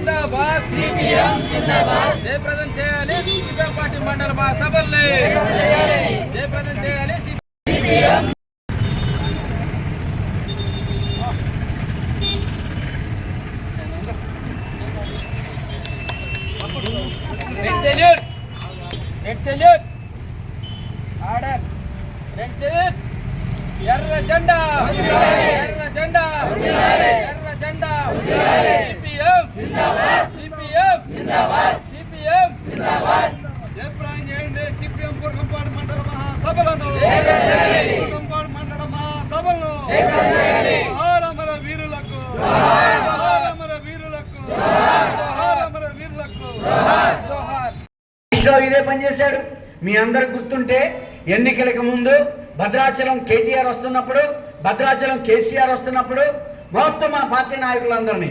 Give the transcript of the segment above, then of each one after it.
జిందాబాద్ జిందాబాద్ CPM. జిందాబాద్. జయప్రదం చేయాలి CPM party మండల మహాసభల్ని. జయప్రదం చేయాలి CPM red salute red salute order red salute ఎర్ర జెండా ఎర్ర జెండా ఎర్ర జెండా సిపిఎం సిపిఎం సిపిఎం జయప్రాయం చేయండి సిపిఎం కుర్కంపాడు మండల సభలను మండల మహాసభలను వీరులకు వీరులకు వీరులకు ఇదే పని చేశాడు. మీ అందరికి గుర్తుంటే ఎన్నికలకు ముందు భద్రాచలం కేటీఆర్ వస్తున్నప్పుడు భద్రాచలం కేసీఆర్ వస్తున్నప్పుడు మొత్తం మా పార్టీ నాయకులందరినీ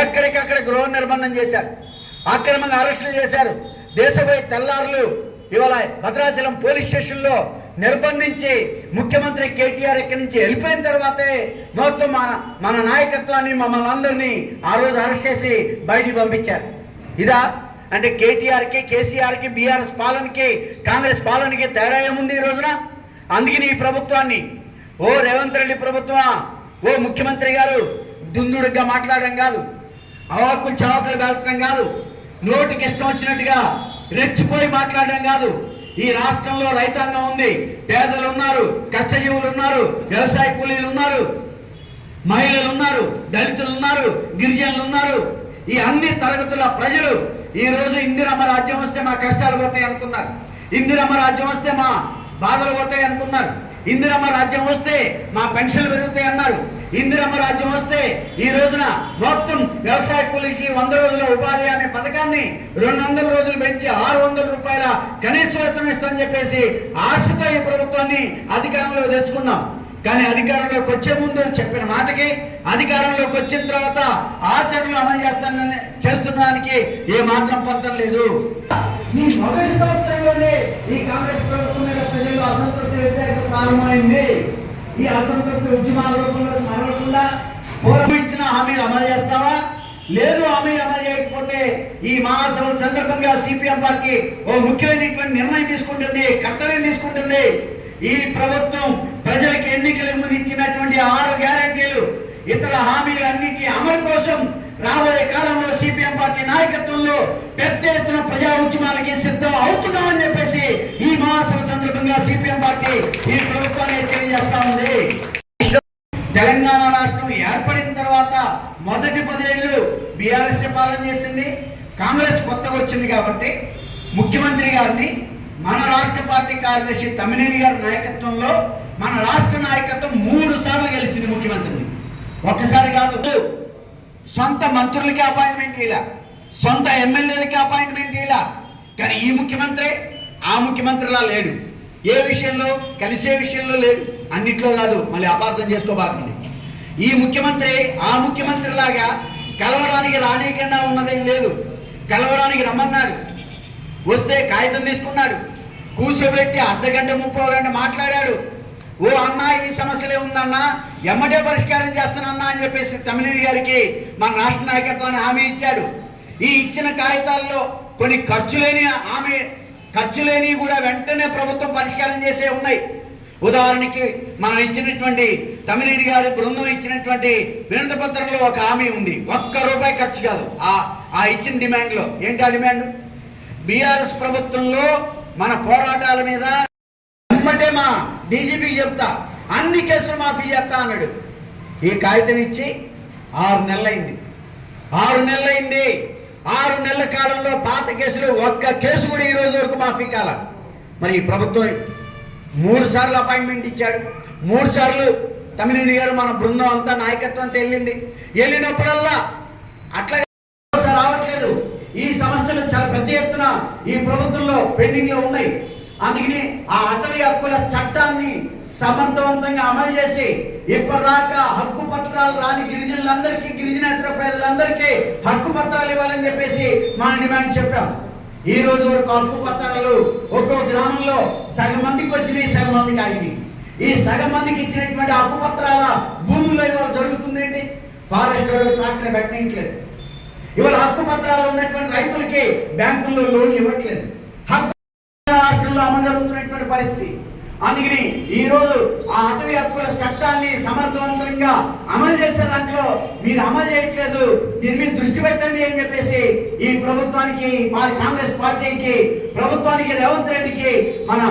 ఎక్కడికక్కడ గృహ నిర్బంధం చేశారు. అక్రమంగా అరెస్టులు చేశారు. దేశపోయి తెల్లారులు ఇవాళ భద్రాచలం పోలీస్ స్టేషన్లో నిర్బంధించి ముఖ్యమంత్రి కేటీఆర్ ఇక్కడి నుంచి వెళ్ళిపోయిన తర్వాతే మొత్తం మన మన నాయకత్వాన్ని మమ్మల్ని అందరినీ ఆ రోజు అరెస్ట్ చేసి బయటికి పంపించారు. ఇదా? అంటే కేటీఆర్కి కేసీఆర్కి బీఆర్ఎస్ పాలనకి కాంగ్రెస్ పాలనకి తేడా ఏముంది ఈ రోజున? అందుకని ఈ ప్రభుత్వాన్ని. ఓ రేవంత్ రెడ్డి ప్రభుత్వం ఓ ముఖ్యమంత్రి గారు దుందుడుగా మాట్లాడడం కాదు. అవాకులు చవాకులు పేల్చడం కాదు. నోటికి ఇష్టం వచ్చినట్టుగా రెచ్చిపోయి మాట్లాడడం కాదు. ఈ రాష్ట్రంలో రైతాంగం ఉంది. పేదలు ఉన్నారు కష్టజీవులు ఉన్నారు వ్యవసాయ కూలీలు ఉన్నారు మహిళలు ఉన్నారు దళితులు ఉన్నారు గిరిజనులు ఉన్నారు ఈ అన్ని తరగతుల ప్రజలు ఈ రోజు ఇందిరమ్మ రాజ్యం వస్తే మా కష్టాలు పోతాయి అనుకున్నారు. ఇందిరమ్మ రాజ్యం వస్తే మా బాధలు పోతాయి అనుకున్నారు. ఇందిరమ్మ రాజ్యం వస్తే మా పెన్షన్లు పెరుగుతాయి అన్నారు. ఇందిరమ్మ రాజ్యం వస్తే ఈ రోజున మొత్తం వ్యవసాయ కూలీకి వంద రోజుల ఉపాధి అనే పథకాన్ని రెండు వందల రోజులు పెంచి ఆరు వందల రూపాయల కనీస వేతనం ఇస్తామని చెప్పేసి ఆశతో ఈ ప్రభుత్వాన్ని అధికారంలో తెచ్చుకున్నాం. కానీ అధికారంలోకి వచ్చే ముందు చెప్పిన మాటకి అధికారంలోకి వచ్చిన తర్వాత ఆచరణలు అమలు చేస్తానని చేస్తున్నదానికి ఏ మాత్రం పొందడం లేదు. ఈ మొదటి సంవత్సరంలోనే ఈ కాంగ్రెస్ ప్రభుత్వం మీద ప్రజల్లో అసంతృప్తి వ్యతిరేకత ప్రారంభమైంది. ఈ అసంతృప్తి ఉద్యమాల రూపంలో మరవకుండా పూర్వించిన హామీలు అమలు చేస్తావా? లేదు హామీలు అమలు చేయకపోతే ఈ మహాసభల సందర్భంగా సిపిఎం పార్టీ ఓ ముఖ్యమైనటువంటి నిర్ణయం తీసుకుంటుంది కర్తవ్యం తీసుకుంటుంది. ఈ ప్రభుత్వం ప్రజలకు ఎన్నికల ముందు ఇచ్చినటువంటి ఆరు గ్యారంటీలు ఇతర హామీలన్నిటి అమలు కోసం రాబోయే కాలంలో సిపిఎం పార్టీ నాయకత్వంలో పెద్ద ఎత్తున ప్రజా ఉద్యమాలకి సిద్ధం అవుతున్నామని చెప్పేసి ఈ మహాసభ సందర్భంగా సిపిఎం పార్టీ ఈ ప్రభుత్వాన్ని తెలియజేస్తా ఉంది. తెలంగాణ రాష్ట్రం ఏర్పడిన తర్వాత మొదటి పదేళ్ళు బీఆర్ఎస్ పాలన చేసింది. కాంగ్రెస్ కొత్తగా వచ్చింది కాబట్టి ముఖ్యమంత్రి గారిని మన రాష్ట్ర పార్టీ కార్యదర్శి తమ్మినేని గారి నాయకత్వంలో మన రాష్ట్ర నాయకత్వం మూడు సార్లు గెలిచింది ముఖ్యమంత్రిని. ఒక్కసారి కాదు సొంత మంత్రులకి అపాయింట్మెంట్ ఇలా? సొంత ఎమ్మెల్యేలకి అపాయింట్మెంట్ ఇలా? కానీ ఈ ముఖ్యమంత్రి ఆ ముఖ్యమంత్రిలా లేడు. ఏ విషయంలో? కలిసే విషయంలో లేడు. అన్నిట్లో కాదు మళ్ళీ అపార్థం చేసుకోబాకండి. ఈ ముఖ్యమంత్రి ఆ ముఖ్యమంత్రి లాగా కలవడానికి రానీయకుండా ఉన్నదేం లేదు. కలవడానికి రమ్మన్నాడు. వస్తే కాగితం తీసుకున్నాడు. కూర్చోబెట్టి అర్ధగంట ముప్పై గంట మాట్లాడాడు. ఓ అన్న ఈ సమస్యలే ఉందన్నా ఎమ్మటే పరిష్కారం చేస్తానన్నా అని చెప్పేసి తమిళని గారికి మన రాష్ట్ర నాయకత్వాన్ని హామీ ఇచ్చాడు. ఈ ఇచ్చిన కాగితాల్లో కొన్ని ఖర్చు లేని హామీ ఖర్చు లేని కూడా వెంటనే ప్రభుత్వం పరిష్కారం చేసే ఉన్నాయి. ఉదాహరణకి మనం ఇచ్చినటువంటి తమిళని గారి బృందం ఇచ్చినటువంటి వినతి పత్రంలో ఒక హామీ ఉంది. ఒక్క రూపాయి ఖర్చు కాదు. ఆ ఆ ఇచ్చిన డిమాండ్లో. ఏంటి ఆ డిమాండ్? బీఆర్ఎస్ ప్రభుత్వంలో మన పోరాటాల మీద అమ్మటే మా డీజీపీకి చెప్తా. అన్ని కేసులు మాఫీ చేస్తా అన్నాడు. ఈ కాగితం ఇచ్చి ఆరు నెలలైంది. ఆరు నెలలైంది. ఆరు నెలల కాలంలో పాత కేసులు ఒక్క కేసు కూడా ఈ రోజు వరకు మాఫీ కాల. మరి ఈ ప్రభుత్వం మూడు సార్లు అపాయింట్మెంట్ ఇచ్చాడు. మూడు సార్లు తమిళని గారు మన బృందం అంతా నాయకత్వంతో వెళ్ళింది వెళ్ళినప్పుడల్లా అట్లా ఈ సమస్యలు చాలా పెద్ద ఎత్తున ఈ ప్రభుత్వంలో పెండింగ్లో ఉన్నాయి. అందుకని ఆ అటవీ హక్కుల చట్టాన్ని సమర్థవంతంగా అమలు చేసి ఇప్పటిదాకా హక్కు పత్రాలు రాని గిరిజనులందరికీ గిరిజనేతర పేదలందరికీ హక్కు పత్రాలు ఇవ్వాలని చెప్పేసి మన డిమాండ్ చెప్పాం. ఈ రోజు వరకు హక్కు పత్రాలు ఒక్కో గ్రామంలో సగం మందికి వచ్చినాయి సగం మందికి ఆగినాయి. ఈ సగం మందికి ఇచ్చినటువంటి హక్కు పత్రాల భూముల్లో ఇవాళ జరుగుతుంది ఏంటి ఫారెస్ట్ వాళ్ళు ట్రాక్టర్ పెట్టినట్లేదు ఇవాళ హక్కు పత్రాలు ఉన్నటువంటి రైతులకి బ్యాంకుల్లో లోన్లు ఇవ్వట్లేదు. హక్కు రాష్ట్రంలో అమలు జరుగుతున్నటువంటి పరిస్థితి. అందుకని ఈ రోజు ఆ అటవీ హక్కుల చట్టాన్ని సమర్థవంతంగా అమలు చేసే దాంట్లో మీరు అమలు చేయట్లేదు. దీని మీద దృష్టి పెట్టండి అని చెప్పేసి ఈ ప్రభుత్వానికి వారి కాంగ్రెస్ పార్టీకి ప్రభుత్వానికి రేవంత్ రెడ్డికి మన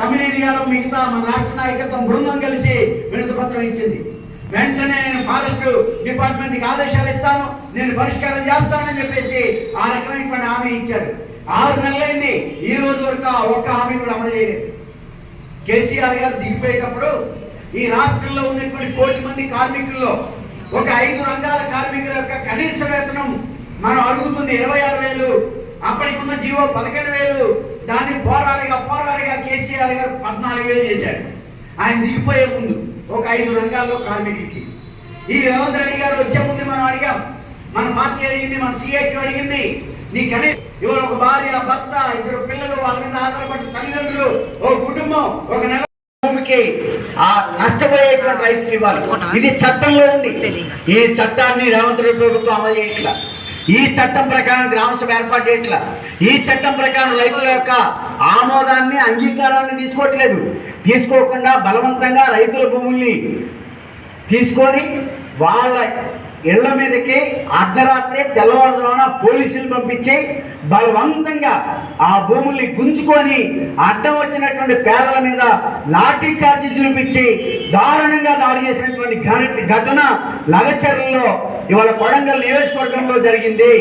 తమిళనేని గారు మిగతా మన రాష్ట్ర నాయకత్వం బృందం కలిసి వినతి పత్రం ఇచ్చింది. వెంటనే నేను ఫారెస్ట్ డిపార్ట్మెంట్కి ఆదేశాలు ఇస్తాను. నేను పరిష్కారం చేస్తానని చెప్పేసి ఆ రకమైనటువంటి హామీ ఇచ్చాడు. ఆరు నెలలైంది ఈ రోజు వరకు ఆ ఒక్క హామీ కూడా అమలు చేయలేదు. కేసీఆర్ గారు దిగిపోయేటప్పుడు ఈ రాష్ట్రంలో ఉన్నటువంటి కోటి మంది కార్మికుల్లో ఒక ఐదు రంగాల కార్మికుల యొక్క కనీస వేతనం మనం అడుగుతుంది ఇరవై ఆరు వేలు. అప్పటికి ఉన్న జీవో పదకొండు వేలు. దాన్ని పోరాడగా పోరాడగా కేసీఆర్ గారు పద్నాలుగు వేలు చేశారు. ఆయన దిగిపోయే ముందు ఒక ఐదు రంగాల్లో కార్మికుడికి. ఈ రేవంత్ రెడ్డి గారు వచ్చే ముందు మనం అడిగాం మన పార్టీ అడిగింది మన సిఐటి అడిగింది. నీ కనీస ఇవాళ ఒక భార్య భర్త ఇద్దరు పిల్లలు వాళ్ళ మీద ఆధారపడి తల్లిదండ్రులు ఒక కుటుంబం ఒక నెల భూమికి ఆ నష్టపోయేటువంటి రైతుకి ఇవ్వాలి. ఇది చట్టంలో ఉంది. ఈ చట్టాన్ని రేవంత్ రెడ్డి ప్రభుత్వం అమలు చేయట్లా. ఈ చట్టం ప్రకారం గ్రామ సభ ఏర్పాటు చేయట్లా. ఈ చట్టం ప్రకారం రైతుల యొక్క ఆమోదాన్ని అంగీకారాన్ని తీసుకోవట్లేదు. తీసుకోకుండా బలవంతంగా రైతుల భూముల్ని తీసుకొని వాళ్ళ ఇళ్ళ మీదకి అర్ధరాత్రి తెల్లవారుజామున పోలీసులు పంపించి బలవంతంగా ఆ భూముల్ని గుంజుకొని అడ్డం వచ్చినటువంటి పేదల మీద లాఠీ చార్జీ చూపించి దారుణంగా దాడి చేసినటువంటి ఘన- ఘటన లగచర్లలో ఇవాళ కొడంగల్ నియోజకవర్గంలో జరిగింది.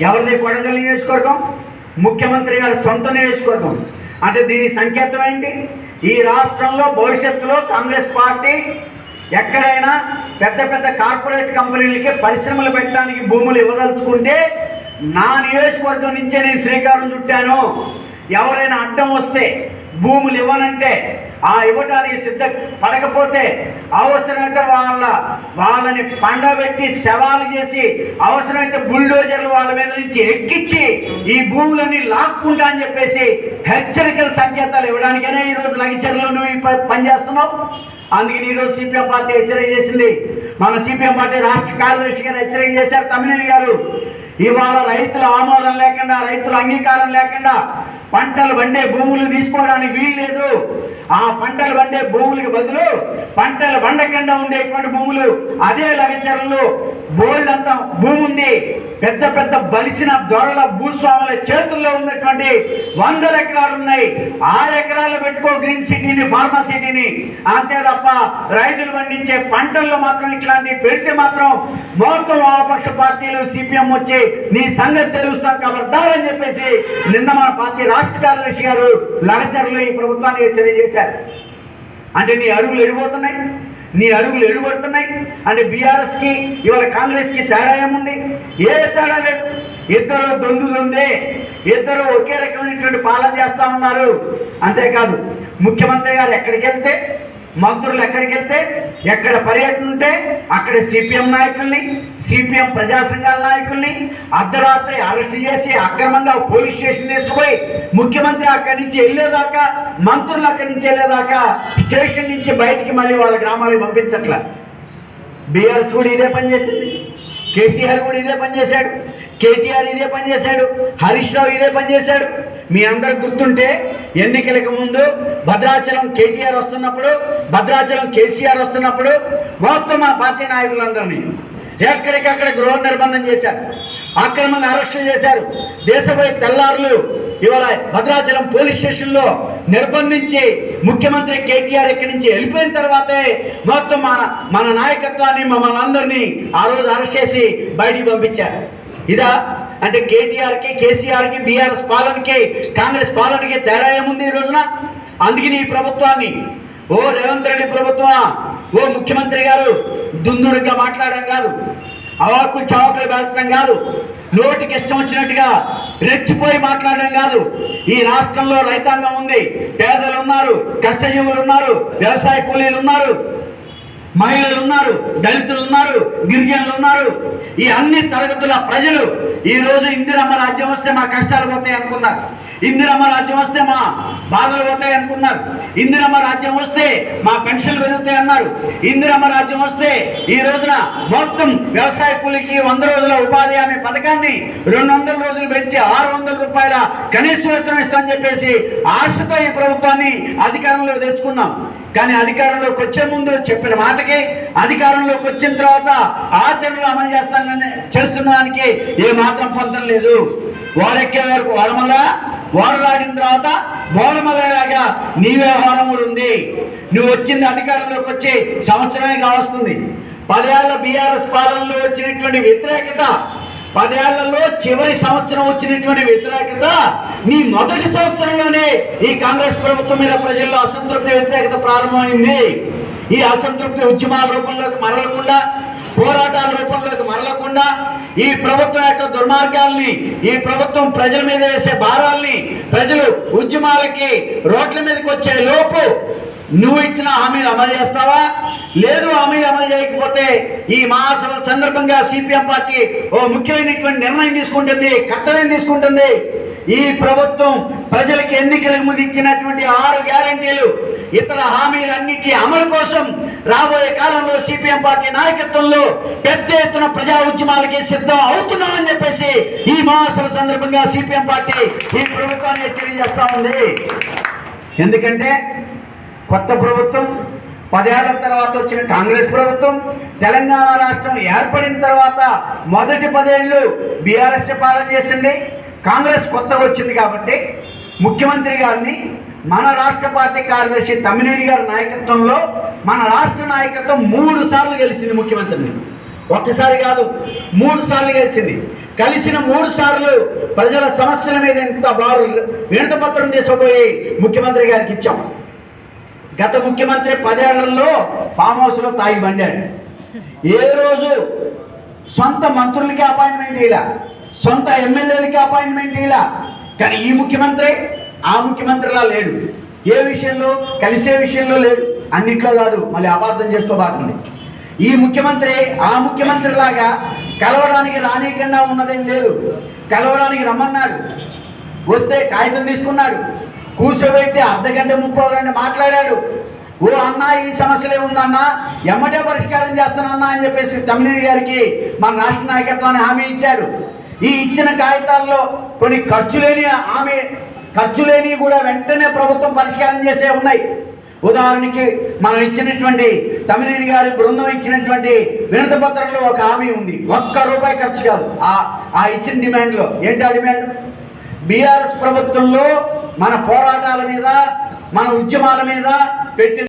ఎవరిది కొడంగల్ నియోజకవర్గం? ముఖ్యమంత్రి గారి సొంత నియోజకవర్గం. అంటే దీని సంకేతం ఏంటి? ఈ రాష్ట్రంలో భవిష్యత్తులో కాంగ్రెస్ పార్టీ ఎక్కడైనా పెద్ద పెద్ద కార్పొరేట్ కంపెనీలకి పరిశ్రమలు పెట్టడానికి భూములు ఇవ్వదలుచుకుంటే నా నియోజకవర్గం నుంచే నేను శ్రీకారం చుట్టాను. ఎవరైనా అడ్డం వస్తే భూములు ఇవ్వనంటే ఆ ఇవ్వటానికి సిద్ధ పడకపోతే అవసరమైతే వాళ్ళ వాళ్ళని పండబెట్టి శవాలు చేసి అవసరమైతే బుల్డోజర్లు వాళ్ళ మీద నుంచి ఎక్కించి ఈ భూములని లాక్కుంటా అని చెప్పేసి హెచ్చరికల సంకేతాలు ఇవ్వడానికైనా ఈరోజు లగిచర్లో నువ్వు ఈ ప- పని చేస్తున్నావు అందుకని ఈరోజు సిపిఎం పార్టీ హెచ్చరిక చేసింది. మన సిపిఎం పార్టీ రాష్ట్ర కార్యదర్శి గారు హెచ్చరిక చేశారు తమ్మినేని గారు. ఇవాళ రైతుల ఆమోదం లేకుండా రైతుల అంగీకారం లేకుండా పంటలు పండే భూములు తీసుకోవడానికి వీల్లేదు ఆ పంటలు పండే భూములకు బదులు పంటలు పండకుండా ఉండేటువంటి భూములు అదే లగచర్లు బోల్డ్ అంత భూమి ఉంది. పెద్ద పెద్ద బలిసిన దొరల భూస్వాముల చేతుల్లో ఉన్నటువంటి వందల ఎకరాలు ఉన్నాయి. ఆ ఎకరాలు పెట్టుకో గ్రీన్ సిటీని ఫార్మా సిటీని అంతే తప్ప రైతులు పండించే పంటల్లో మాత్రం ఇట్లాంటివి పెడితే మాత్రం మొత్తం వామపక్ష పార్టీలు సిపిఎం వచ్చి నీ సంగతి తెలుస్తాను కబర్దారని అని చెప్పేసి నిన్న మన పార్టీ రాష్ట్ర కార్యదర్శి గారు లగచర్లు ఈ ప్రభుత్వాన్ని హెచ్చరిక చేశారు. అంటే నీ అడుగులు ఎడిపోతున్నాయి నీ అడుగులు ఎడుపడుతున్నాయి అంటే బీఆర్ఎస్కి ఇవాళ కాంగ్రెస్కి తేడా ఏముంది? ఏ తేడా లేదు. ఇద్దరు దొందుదుంది ఇద్దరు ఒకే రకమైనటువంటి పాలన చేస్తా ఉన్నారు. అంతేకాదు ముఖ్యమంత్రి గారు ఎక్కడికి వెళ్తే మంత్రులు ఎక్కడికి వెళ్తే ఎక్కడ పర్యటన ఉంటే అక్కడ సిపిఎం నాయకుల్ని సిపిఎం ప్రజా సంఘాల నాయకుల్ని అర్ధరాత్రి అరెస్ట్ చేసి అక్రమంగా పోలీస్ స్టేషన్ వేసుకుపోయి ముఖ్యమంత్రి అక్కడి నుంచి వెళ్ళేదాకా మంత్రులు అక్కడి నుంచి వెళ్ళేదాకా స్టేషన్ నుంచి బయటికి మళ్ళీ వాళ్ళ గ్రామాలకు పంపించట్ల. బీఆర్ఎస్ కూడా ఇదే పని చేసింది. కేసీఆర్ కూడా ఇదే పనిచేశాడు కేటీఆర్ ఇదే పనిచేశాడు హరీష్ రావు ఇదే పనిచేశాడు మీ అందరు గుర్తుంటే ఎన్నికలకు ముందు భద్రాచలం కేటీఆర్ వస్తున్నప్పుడు భద్రాచలం కేసీఆర్ వస్తున్నప్పుడు మొత్తం మా పార్టీ నాయకులందరినీ ఎక్కడికక్కడ గృహ నిర్బంధం చేశారు. అక్రమంగా అరెస్టులు చేశారు. దేశపై తెల్లారులు ఇవాళ భద్రాచలం పోలీస్ స్టేషన్లో నిర్బంధించి ముఖ్యమంత్రి కేటీఆర్ ఇక్కడి నుంచి వెళ్ళిపోయిన తర్వాతే మొత్తం మన మన నాయకత్వాన్ని మమ్మల్ని అందరినీ ఆ రోజు అరెస్ట్ చేసి బయటికి పంపించారు. ఇదా అంటే కేటీఆర్కి కేసీఆర్కి బీఆర్ఎస్ పాలనకి కాంగ్రెస్ పాలనకి తేడా ఏముంది ఈ రోజున? అందుకని ఈ ప్రభుత్వాన్ని ఓ రేవంత్ రెడ్డి ప్రభుత్వం ఓ ముఖ్యమంత్రి గారు దుందుడుగా మాట్లాడడం కాదు. అవాకులు చవాకులు పేల్చడం కాదు. నోటికి ఇష్టం వచ్చినట్టుగా రెచ్చిపోయి మాట్లాడడం కాదు. ఈ రాష్ట్రంలో రైతాంగం ఉంది. పేదలు ఉన్నారు కష్టజీవులు ఉన్నారు వ్యవసాయ కూలీలు ఉన్నారు. మహిళలు ఉన్నారు దళితులు ఉన్నారు గిరిజనులు ఉన్నారు. ఈ అన్ని తరగతుల ప్రజలు ఈరోజు ఇందిరమ్మ రాజ్యం వస్తే మా కష్టాలు పోతాయి అనుకున్నారు. ఇందిరమ్మ రాజ్యం వస్తే మా బాధలు పోతాయి అనుకున్నారు. ఇందిరమ్మ రాజ్యం వస్తే మా పెన్షన్లు పెరుగుతాయి అన్నారు. ఇందిరమ్మ రాజ్యం వస్తే ఈ రోజున మొత్తం వ్యవసాయ కూలికి వంద రోజుల ఉపాధి హామీ పథకాన్ని రెండు వందల రోజులు పెంచి ఆరు వందల రూపాయల కనీస వేతనం ఇస్తామని చెప్పేసి ఆశతో ఈ ప్రభుత్వాన్ని అధికారంలో తెచ్చుకున్నాం. కానీ అధికారంలోకి వచ్చే ముందు చెప్పిన మాటకి అధికారంలోకి వచ్చిన తర్వాత ఆచరణలు అమలు చేస్తానని చేస్తున్న దానికి ఏమాత్రం పొందడం లేదు. వారెక్కే వరకు వాడమల్ల? వారు రాడిన తర్వాత బోడమల్లాగా నీ వ్యవహారం కూడా ఉంది. నువ్వు వచ్చింది అధికారంలోకి వచ్చి సంవత్సరమే కావస్తుంది. పదేళ్ళ బీఆర్ఎస్ పాలనలో వచ్చినటువంటి వ్యతిరేకత పదేళ్ళలో చివరి సంవత్సరం వచ్చినటువంటి వ్యతిరేకత నీ మొదటి సంవత్సరంలోనే ఈ కాంగ్రెస్ ప్రభుత్వం మీద ప్రజల్లో అసంతృప్తి వ్యతిరేకత ప్రారంభమైంది. ఈ అసంతృప్తి ఉద్యమాల రూపంలోకి మరలకుండా పోరాటాల రూపంలోకి మరలకుండా ఈ ప్రభుత్వం యొక్క దుర్మార్గాల్ని ఈ ప్రభుత్వం ప్రజల మీద వేసే భారాల్ని ప్రజలు ఉద్యమాలకి రోడ్ల మీదకి వచ్చే లోపు నువ్వు ఇచ్చిన హామీలు అమలు చేస్తావా? లేదు హామీలు అమలు చేయకపోతే ఈ మహాసభ సందర్భంగా సిపిఎం పార్టీ ఓ ముఖ్యమైనటువంటి నిర్ణయం తీసుకుంటుంది కర్తవ్యం తీసుకుంటుంది. ఈ ప్రభుత్వం ప్రజలకు ఎన్నికలకు ముందు ఇచ్చినటువంటి ఆరు గ్యారంటీలు ఇతర హామీలన్నిటి అమలు కోసం రాబోయే కాలంలో సిపిఎం పార్టీ నాయకత్వంలో పెద్ద ఎత్తున ప్రజా ఉద్యమాలకి సిద్ధం అవుతున్నామని చెప్పేసి ఈ మహాసభ సందర్భంగా సిపిఎం పార్టీ ఈ ప్రభుత్వాన్ని హెచ్చరిక ఉంది. ఎందుకంటే కొత్త ప్రభుత్వం పదేళ్ళ తర్వాత వచ్చిన కాంగ్రెస్ ప్రభుత్వం తెలంగాణ రాష్ట్రం ఏర్పడిన తర్వాత మొదటి పదేళ్ళు బీఆర్ఎస్ పాలన చేసింది. కాంగ్రెస్ కొత్తగా వచ్చింది కాబట్టి ముఖ్యమంత్రి గారిని మన రాష్ట్ర పార్టీ కార్యదర్శి తమ్మినేని గారి నాయకత్వంలో మన రాష్ట్ర నాయకత్వం మూడు సార్లు గెలిచింది ముఖ్యమంత్రిని. ఒక్కసారి కాదు మూడు సార్లు గెలిచింది. కలిసిన మూడు సార్లు ప్రజల సమస్యల మీద ఎంత బారు వినతపత్రం తీసుకుపోయి ముఖ్యమంత్రి గారికి ఇచ్చాం. గత ముఖ్యమంత్రి పదేళ్ళలో ఫామ్ హౌస్లో తాగి బండాడు. ఏ రోజు సొంత మంత్రులకి అపాయింట్మెంట్ ఇలా సొంత ఎమ్మెల్యేలకి అపాయింట్మెంట్ ఇలా కానీ ఈ ముఖ్యమంత్రి ఆ ముఖ్యమంత్రిలా లేడు. ఏ విషయంలో? కలిసే విషయంలో లేడు. అన్నిట్లో కాదు మళ్ళీ అపార్థం చేసుకోబాగుంది ఈ ముఖ్యమంత్రి ఆ ముఖ్యమంత్రి లాగా కలవడానికి రానీయకుండా ఉన్నదేం లేదు. కలవడానికి రమ్మన్నాడు. వస్తే కాగితం తీసుకున్నాడు. కూర్చోబెట్టి అర్ధ గంట ముప్పై గంట మాట్లాడాడు. ఓ అన్న ఈ సమస్యలే ఉందన్నా ఎమ్మటే పరిష్కారం చేస్తానన్నా అని చెప్పేసి తమ్మినేని గారికి మన రాష్ట్ర నాయకత్వాన్ని హామీ ఇచ్చాడు. ఈ ఇచ్చిన కాగితాల్లో కొన్ని ఖర్చు లేని హామీ ఖర్చు లేని కూడా వెంటనే ప్రభుత్వం పరిష్కారం చేసే ఉన్నాయి. ఉదాహరణకి మనం ఇచ్చినటువంటి తమిళని గారి బృందం ఇచ్చినటువంటి వినతి పత్రంలో ఒక హామీ ఉంది. ఒక్క రూపాయి ఖర్చు కాదు. ఆ ఆ ఇచ్చిన డిమాండ్లో. ఏంటి ఆ డిమాండ్? బీఆర్ఎస్ ప్రభుత్వంలో మన పోరాటాల మీద మన ఉద్యమాల మీద పెట్టిన